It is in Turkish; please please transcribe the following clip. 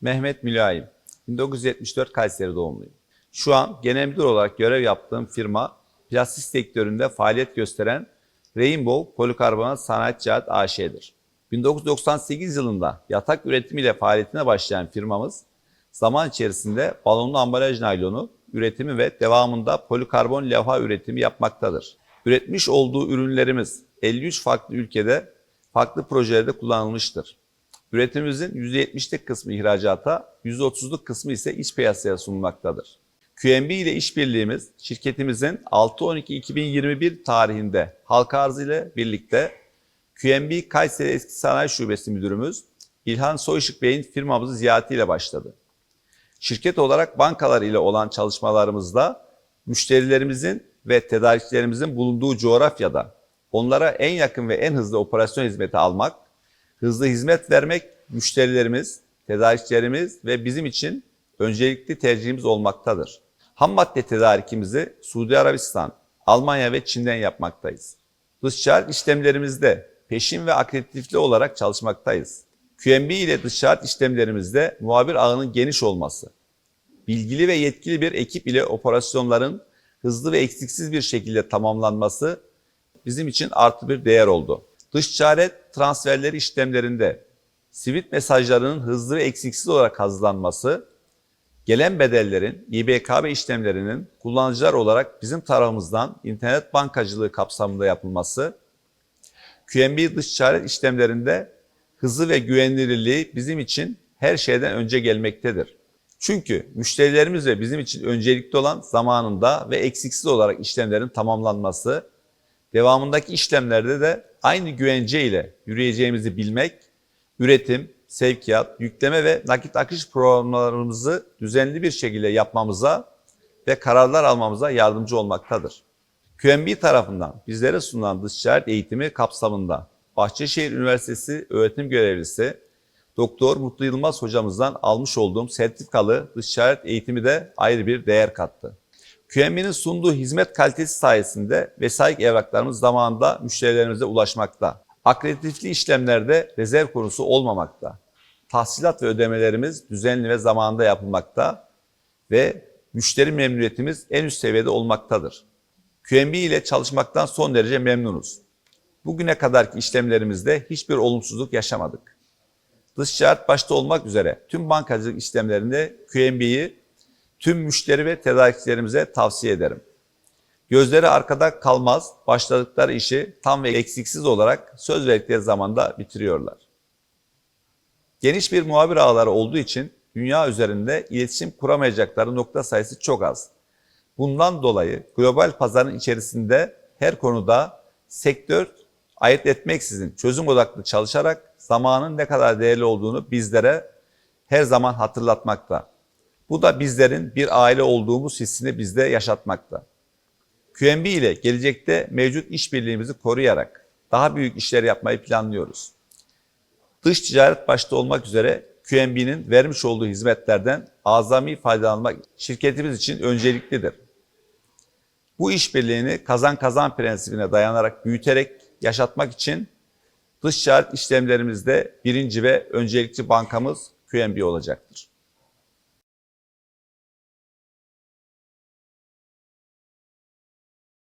Mehmet Mülayim, 1974 Kayseri doğumluyum. Şu an genel müdür olarak görev yaptığım firma plastik sektöründe faaliyet gösteren Rainbow Polikarbonat Sanayi Ticaret AŞ'dir. 1998 yılında yatak üretimiyle faaliyetine başlayan firmamız zaman içerisinde balonlu ambalaj naylonu üretimi ve devamında polikarbon levha üretimi yapmaktadır. Üretmiş olduğu ürünlerimiz 53 farklı ülkede farklı projelerde kullanılmıştır. Üretimimizin %70'lik kısmı ihracata, %30'luk kısmı ise iç piyasaya sunulmaktadır. QNB ile işbirliğimiz şirketimizin 6-12-2021 tarihinde halka arzı ile birlikte QNB Kayseri Eski Sanayi Şubesi Müdürümüz İlhan Soyışık Bey'in firmamızı ziyaretiyle başladı. Şirket olarak bankalar ile olan çalışmalarımızda müşterilerimizin ve tedarikçilerimizin bulunduğu coğrafyada onlara en yakın ve en hızlı operasyon hizmeti almak, hızlı hizmet vermek müşterilerimiz, tedarikçilerimiz ve bizim için öncelikli tercihimiz olmaktadır. Ham madde tedarikimizi Suudi Arabistan, Almanya ve Çin'den yapmaktayız. Dış ticaret işlemlerimizde peşin ve akreditifli olarak çalışmaktayız. QNB ile dış ticaret işlemlerimizde muhabir ağının geniş olması, bilgili ve yetkili bir ekip ile operasyonların hızlı ve eksiksiz bir şekilde tamamlanması bizim için artı bir değer oldu. Dış ticaret transferleri işlemlerinde sivit mesajlarının hızlı ve eksiksiz olarak hazırlanması, gelen bedellerin İBKB işlemlerinin kullanıcılar olarak bizim tarafımızdan internet bankacılığı kapsamında yapılması, QNB dış ticaret işlemlerinde hızı ve güvenilirliği bizim için her şeyden önce gelmektedir. Çünkü müşterilerimiz ve bizim için öncelikli olan zamanında ve eksiksiz olarak işlemlerin tamamlanması, devamındaki işlemlerde de aynı güvence ile yürüyeceğimizi bilmek, üretim, sevkiyat, yükleme ve nakit akış programlarımızı düzenli bir şekilde yapmamıza ve kararlar almamıza yardımcı olmaktadır. QNB tarafından bizlere sunulan dış ticaret eğitimi kapsamında Bahçeşehir Üniversitesi öğretim görevlisi Doktor Mutlu Yılmaz hocamızdan almış olduğum sertifikalı dış ticaret eğitimi de ayrı bir değer kattı. QNB'nin sunduğu hizmet kalitesi sayesinde vesayik evraklarımız zamanında müşterilerimize ulaşmakta. Akreditifli işlemlerde rezerv konusu olmamakta. Tahsilat ve ödemelerimiz düzenli ve zamanında yapılmakta ve müşteri memnuniyetimiz en üst seviyede olmaktadır. QNB ile çalışmaktan son derece memnunuz. Bugüne kadarki işlemlerimizde hiçbir olumsuzluk yaşamadık. Dış ticaret başta olmak üzere tüm bankacılık işlemlerinde QNB'yi tüm müşteri ve tedarikçilerimize tavsiye ederim. Gözleri arkada kalmaz, başladıkları işi tam ve eksiksiz olarak söz verdikleri zamanda bitiriyorlar. Geniş bir muhabir ağları olduğu için dünya üzerinde iletişim kuramayacakları nokta sayısı çok az. Bundan dolayı global pazarın içerisinde her konuda sektör ayırt etmeksizin çözüm odaklı çalışarak zamanın ne kadar değerli olduğunu bizlere her zaman hatırlatmakta. Bu da bizlerin bir aile olduğumuz hissini bizde yaşatmakta. QNB ile gelecekte mevcut işbirliğimizi koruyarak daha büyük işler yapmayı planlıyoruz. Dış ticaret başta olmak üzere QNB'nin vermiş olduğu hizmetlerden azami faydalanmak şirketimiz için önceliklidir. Bu işbirliğini kazan kazan prensibine dayanarak büyüterek yaşatmak için dış ticaret işlemlerimizde birinci ve öncelikli bankamız QNB olacaktır.